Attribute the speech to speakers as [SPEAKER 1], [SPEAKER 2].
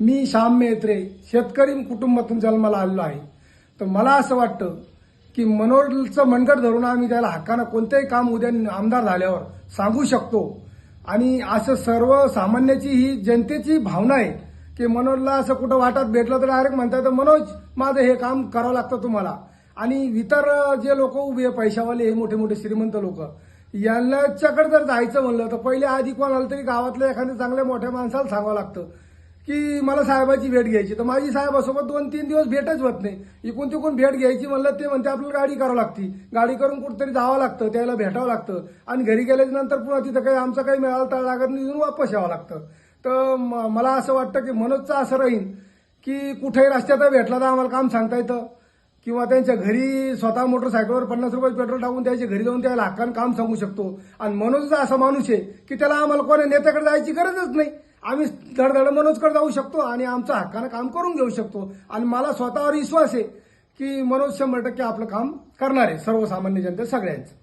[SPEAKER 1] मी श्याम मेत्रे शेतकरी कुटुंबातून जन्माला आलेलो आहे. तर मला असं वाटतं की मनोरचं मनगट धरून आम्ही त्याला हक्कानं कोणतंही काम उद्या आमदार झाल्यावर सांगू शकतो. आणि असं सर्वसामान्याची ही जनतेची भावना आहे की मनोजला असं कुठं वाटत भेटलं तर डायरेक्ट म्हणता येतं मनोज माझं हे काम करावं लागतं तुम्हाला. आणि इतर जे लोक उभे पैशावाले हे मोठे मोठे श्रीमंत लोक यांच्याकडे जर जायचं म्हणलं तर पहिले आधी कोणाला तरी गावातल्या एखाद्या चांगल्या मोठ्या माणसाला सांगावं लागतं. की मला साहेबाची भेट घ्यायची. तर माझी साहेबासोबत दोन तीन दिवस भेटच होत नाही. इकून तिकून भेट घ्यायची म्हणलं ते म्हणते आपल्याला गाडी करावं लागती. गाडी करून कुठेतरी जावं लागतं त्याला भेटावं लागतं. आणि घरी गेल्याच्यानंतर पुन्हा तिथं काही आमचं काही मिळालं तर लागत नाही वापस यावं लागतं. तर म- मला असं वाटतं की मनोजचं असं राहीन की कुठेही रस्त्यात भेटला तर आम्हाला काम सांगता येतं. किंवा त्यांच्या घरी स्वतः मोटरसायकलवर पन्नास रुपये पेट्रोल टाकून त्याच्या घरी जाऊन त्याला हक्कान काम सांगू शकतो. आणि मनोजचा असा माणूस आहे की त्याला आम्हाला कोणी नेत्याकडे जायची गरजच नाही. आम्ही धडधड मनोजकडे जाऊ शकतो आणि आमचा हक्कानं काम करून घेऊ शकतो. आणि मला स्वतःवर विश्वास आहे की मनोज शंभर टक्के आपलं काम करणार आहे सर्वसामान्य जनते सगळ्यांचं.